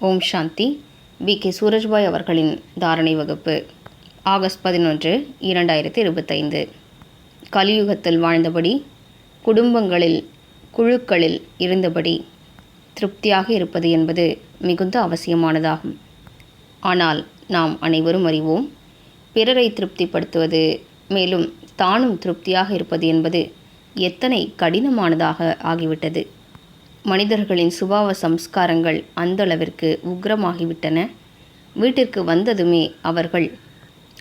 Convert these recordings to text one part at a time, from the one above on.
ஓம் சாந்தி. B K. Surajbhai அவர்களின் தாரணை வகுப்பு ஆகஸ்ட் பதினொன்று இரண்டாயிரத்தி இருபத்தைந்து. கலியுகத்தில் வாழ்ந்தபடி குடும்பங்களில் குழுக்களில் இருந்தபடி திருப்தியாக இருப்பது என்பது மிகுந்த அவசியமானதாகும். ஆனால் நாம் அனைவரும் அறிவோம் பிறரை திருப்திப்படுத்துவது மேலும் தானும் திருப்தியாக இருப்பது என்பது எத்தனை கடினமானதாக ஆகிவிட்டது. மனிதர்களின் சுபாவ சம்ஸ்காரங்கள் அந்தளவிற்கு உக்ரமாகிவிட்டன. வீட்டிற்கு வந்ததுமே அவர்கள்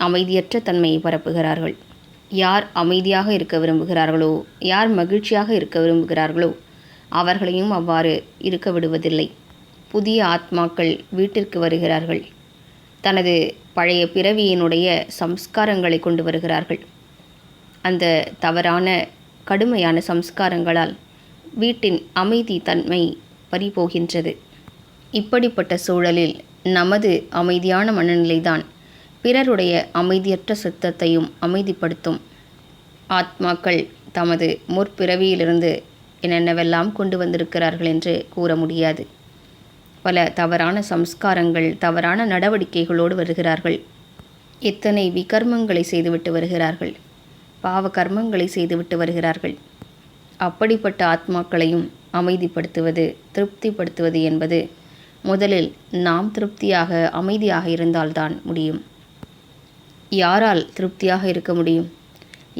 அமைதியற்ற தன்மையை பரப்புகிறார்கள். யார் அமைதியாக இருக்க விரும்புகிறார்களோ யார் மகிழ்ச்சியாக இருக்க விரும்புகிறார்களோ அவர்களையும் அவ்வாறு இருக்க விடுவதில்லை. புதிய ஆத்மாக்கள் வீட்டிற்கு வருகிறார்கள். தனது பழைய பிறவியினுடைய சம்ஸ்காரங்களை கொண்டு வருகிறார்கள். அந்த தவறான கடுமையான சம்ஸ்காரங்களால் வீட்டின் அமைதி தன்மை பறிபோகின்றது. இப்படிப்பட்ட சூழலில் நமது அமைதியான மனநிலைதான் பிறருடைய அமைதியற்ற சுத்தத்தையும் அமைதிப்படுத்தும். ஆத்மாக்கள் தமது முற்பிறவியிலிருந்து என்னென்னவெல்லாம் கொண்டு வந்திருக்கிறார்கள் என்று கூற முடியாது. பல தவறான சம்ஸ்காரங்கள் தவறான நடவடிக்கைகளோடு வருகிறார்கள். எத்தனை விகர்மங்களை செய்துவிட்டு வருகிறார்கள். பாவ கர்மங்களை செய்துவிட்டு வருகிறார்கள். அப்படிப்பட்ட ஆத்மாக்களையும் அமைதிப்படுத்துவது திருப்திப்படுத்துவது என்பது முதலில் நாம் திருப்தியாக அமைதியாக இருந்தால்தான் முடியும். யாரால் திருப்தியாக இருக்க முடியும்?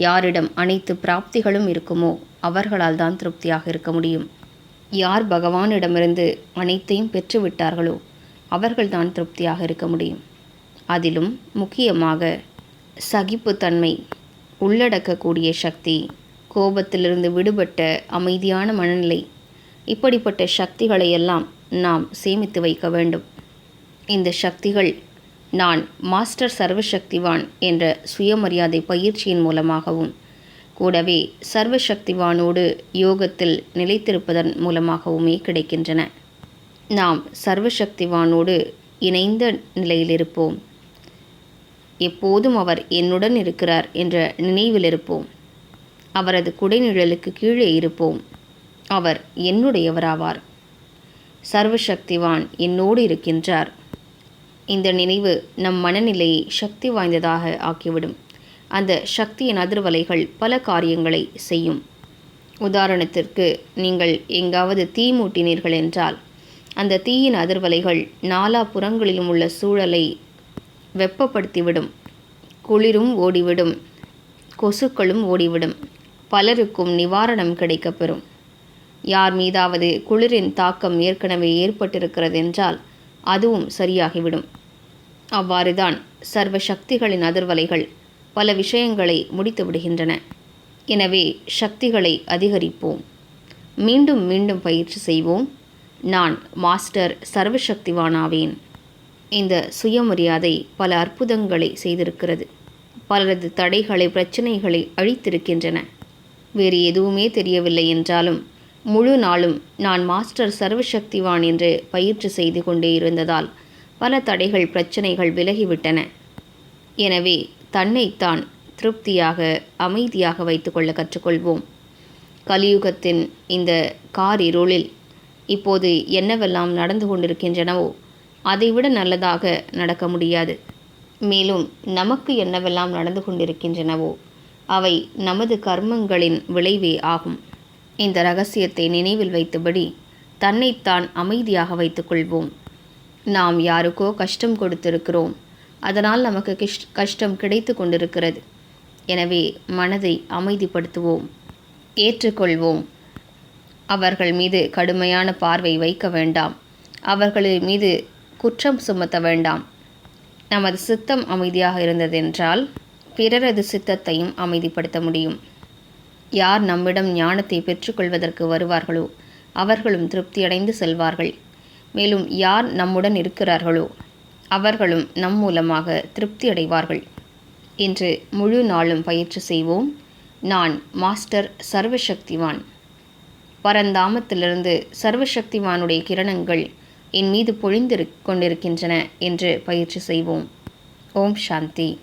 யாரிடம் அனைத்து பிராப்திகளும் இருக்குமோ அவர்களால் தான் திருப்தியாக இருக்க முடியும். யார் பகவானிடமிருந்து அனைத்தையும் பெற்றுவிட்டார்களோ அவர்கள்தான் திருப்தியாக இருக்க முடியும். அதிலும் முக்கியமாக சகிப்புத்தன்மை உள்ளடக்கக்கூடிய சக்தி கோபத்திலிருந்து விடுபட்ட அமைதியான மனநிலை. இப்படிப்பட்ட சக்திகளை எல்லாம் நாம் சேமித்து வைக்க வேண்டும். இந்த சக்திகள் நான் மாஸ்டர் சர்வசக்திவான் என்ற சுயமரியாதை பயிற்சியின் மூலமாகவும் கூடவே சர்வசக்திவானோடு யோகத்தில் நிலைத்திருப்பதன் மூலமாகவுமே கிடைக்கின்றன. நாம் சர்வசக்திவானோடு இணைந்த நிலையில் இருப்போம் எப்போதும் அவர் என்னுடன் இருக்கிறார் என்ற நினைவில் இருப்போம் அவரது குடைநிழலுக்கு கீழே இருப்போம். அவர் என்னுடையவராவார். சர்வசக்திவான் என்னோடு இருக்கின்றார். இந்த நினைவு நம் மனநிலையை சக்தி வாய்ந்ததாக ஆக்கிவிடும். அந்த சக்தியின் அதிர்வலைகள் பல காரியங்களை செய்யும். உதாரணத்திற்கு நீங்கள் எங்காவது தீ மூட்டினீர்கள் என்றால் அந்த தீயின் அதிர்வலைகள் நாலா புறங்களிலும் உள்ள சூழலை வெப்பப்படுத்திவிடும். குளிரும் ஓடிவிடும். கொசுக்களும் ஓடிவிடும். பலருக்கும் நிவாரணம் கிடைக்கப்பெறும். யார் மீதாவது குளிரின் தாக்கம் ஏற்கனவே ஏற்பட்டிருக்கிறது என்றால் அதுவும் சரியாகிவிடும். அவ்வாறுதான் சர்வ சக்திகளின் அதிர்வலைகள் பல விஷயங்களை முடித்து விடுகின்றன. எனவே சக்திகளை அதிகரிப்போம். மீண்டும் மீண்டும் பயிற்சி செய்வோம். நான் மாஸ்டர் சர்வசக்திவானாவேன். இந்த சுயமரியாதை பல அற்புதங்களை செய்திருக்கிறது. பலரது தடைகளை பிரச்சனைகளை அழித்திருக்கின்றன. வேறு எதுவுமே தெரியவில்லை என்றாலும் முழு நாளும் நான் மாஸ்டர் சர்வசக்திவான் என்று பயிற்சி செய்து கொண்டே இருந்ததால் பல தடைகள் பிரச்சனைகள் விலகிவிட்டன. எனவே தன்னைத்தான் திருப்தியாக அமைதியாக வைத்துக்கொள்ள கற்றுக்கொள்வோம். கலியுகத்தின் இந்த கார் இருளில் இப்போது என்னவெல்லாம் நடந்து கொண்டிருக்கின்றனவோ அதைவிட நல்லதாக நடக்க முடியாது. மேலும் நமக்கு என்னவெல்லாம் நடந்து கொண்டிருக்கின்றனவோ அவை நமது கர்மங்களின் விளைவே ஆகும். இந்த ரகசியத்தை நினைவில் வைத்தபடி தன்னைத்தான் அமைதியாக வைத்துக்கொள்வோம் நாம் யாருக்கோ கஷ்டம் கொடுத்திருக்கிறோம். அதனால் நமக்கு கிஷ் கஷ்டம் கிடைத்து கொண்டிருக்கிறது. எனவே மனதை அமைதிப்படுத்துவோம். ஏற்றுக்கொள்வோம். அவர்கள் மீது கடுமையான பார்வை வைக்க வேண்டாம். அவர்களின் மீது குற்றம் சுமத்த வேண்டாம். நமது சித்தம் அமைதியாக இருந்ததென்றால் பிறரது சித்தத்தையும் அமைதிப்படுத்த முடியும். யார் நம்மிடம் ஞானத்தை பெற்றுக்கொள்வதற்கு வருவார்களோ அவர்களும் திருப்தியடைந்து செல்வார்கள். மேலும் யார் நம்முடன் இருக்கிறார்களோ அவர்களும் நம் மூலமாக திருப்தி அடைவார்கள் இன்று முழு நாளும் பயிற்சி செய்வோம். நான் மாஸ்டர் சர்வசக்திவான். பரந்தாமத்திலிருந்து சர்வசக்திவானுடைய கிரணங்கள் என் மீது பொழிந்து கொண்டிருக்கின்றன என்று பயிற்சி செய்வோம். ஓம் சாந்தி.